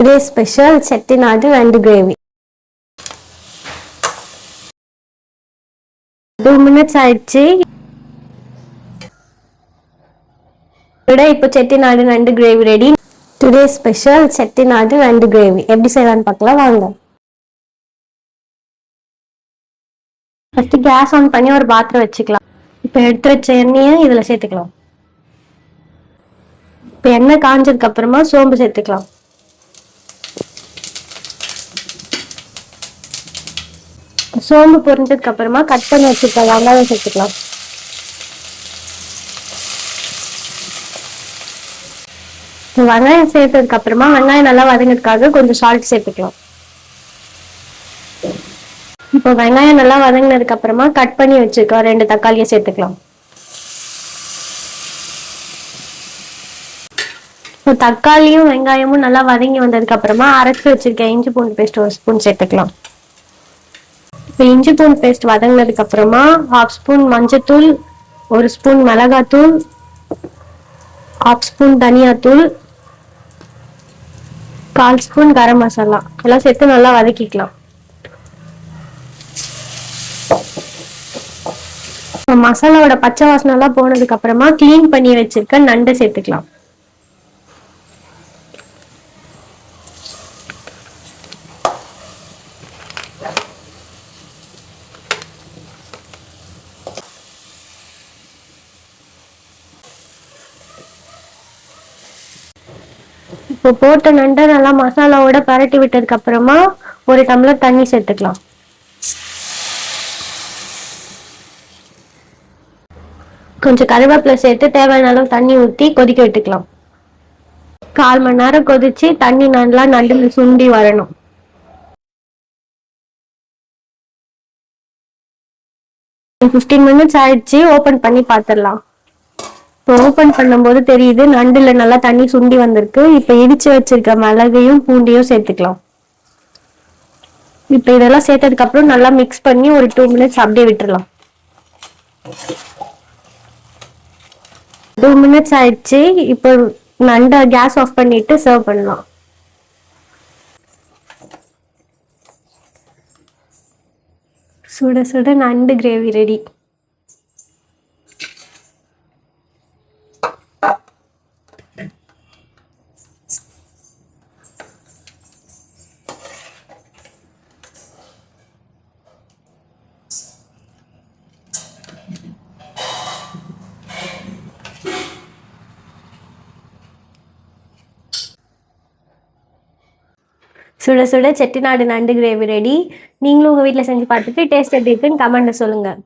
Today special Chettinad நண்டு gravy two minutes ஆயிடுச்சு today இப்போ செட்டிநாடு நண்டு gravy ready today special Chettinad நண்டு கிரேவி எப்படி செய்யலான்னு பார்க்கலாம் வாங்க ஃபஸ்ட்டு கேஸ் ஆன் பண்ணி ஒரு பாத்திரம் வச்சுக்கலாம் இப்போ எடுத்து வச்ச எண்ணெயை இதில் சேர்த்துக்கலாம் இப்போ எண்ணெய் காஞ்சதுக்கு அப்புறமா சோம்பு சேர்த்துக்கலாம் சோம்பு பொரிஞ்சதுக்கு அப்புறமா கட் பண்ணி வச்சிருக்க வெங்காயம் சேர்த்துக்கலாம். வெங்காயம் சேர்த்ததுக்கு அப்புறமா வெங்காயம் நல்லா வதங்கிறதுக்காக கொஞ்சம் சால்ட் சேர்த்துக்கலாம். இப்போ வெங்காயம் நல்லா வதங்கினதுக்கு அப்புறமா கட் பண்ணி வச்சிருக்கோம் ரெண்டு தக்காளியை சேர்த்துக்கலாம். இப்போ தக்காளியும் வெங்காயமும் நல்லா வதங்கி வந்ததுக்கு அப்புறமா அரைச்சி வச்சிருக்கேன் இஞ்சி பூண்டு பேஸ்ட் ஒரு ஸ்பூன் சேர்த்துக்கலாம். இப்போ இஞ்சி பூண்டு பேஸ்ட் வதங்கினதுக்கு அப்புறமா ஹாஃப் ஸ்பூன் மஞ்சத்தூள் ஒரு ஸ்பூன் மிளகாத்தூள் ஹாஃப் ஸ்பூன் தனியாத்தூள் கால் ஸ்பூன் கரம் மசாலா. எல்லாம் சேர்த்து நல்லா வதக்கிக்கலாம். மசாலாவோட பச்சை வாசனை எல்லாம் போனதுக்கு அப்புறமா கிளீன் பண்ணி வச்சிருக்க நண்டை சேர்த்துக்கலாம். இப்போ போட்ட நண்டை நல்லா மசாலாவோட பரட்டி விட்டதுக்கு அப்புறமா ஒரு டம்ளர் தண்ணி சேர்த்துக்கலாம். கொஞ்சம் கருவேப்பிலை சேர்த்து தேவையான அளவு தண்ணி ஊற்றி கொதிக்க விட்டுக்கலாம். கால் மணி நேரம் கொதிச்சு தண்ணி நல்லா நண்டு சுண்டி வரணும். ஃபிஃப்டீன் மினிட்ஸ் ஆயிடுச்சு ஓப்பன் பண்ணி பார்த்துடலாம் ஓப்பன் பண்ணும்போது தெரியுது நண்டுல நல்லா தண்ணி சுண்டி வந்திருக்கு. இப்போ இடிச்சு வச்சிருக்க மிளகையும் பூண்டையும் சேர்த்துக்கலாம். இப்போ இதெல்லாம் சேர்த்ததுக்கு அப்புறம் நல்லா மிக்ஸ் பண்ணி ஒரு டூ மினிட்ஸ் அப்படியே விட்டுறலாம். டூ மினிட்ஸ் ஆயிடுச்சு. இப்போ நண்டை கேஸ் ஆஃப் பண்ணிட்டு சர்வ் பண்ணலாம். சுட சுட நண்டு கிரேவி ரெடி சுட சுட செட்டிநாடு நண்டு கிரேவி ரெடி நீங்களும் உங்கள் வீட்டில் செஞ்சு பார்த்துட்டு டேஸ்ட் எப்படி இருக்குன்னு கமெண்ட்டில் சொல்லுங்கள்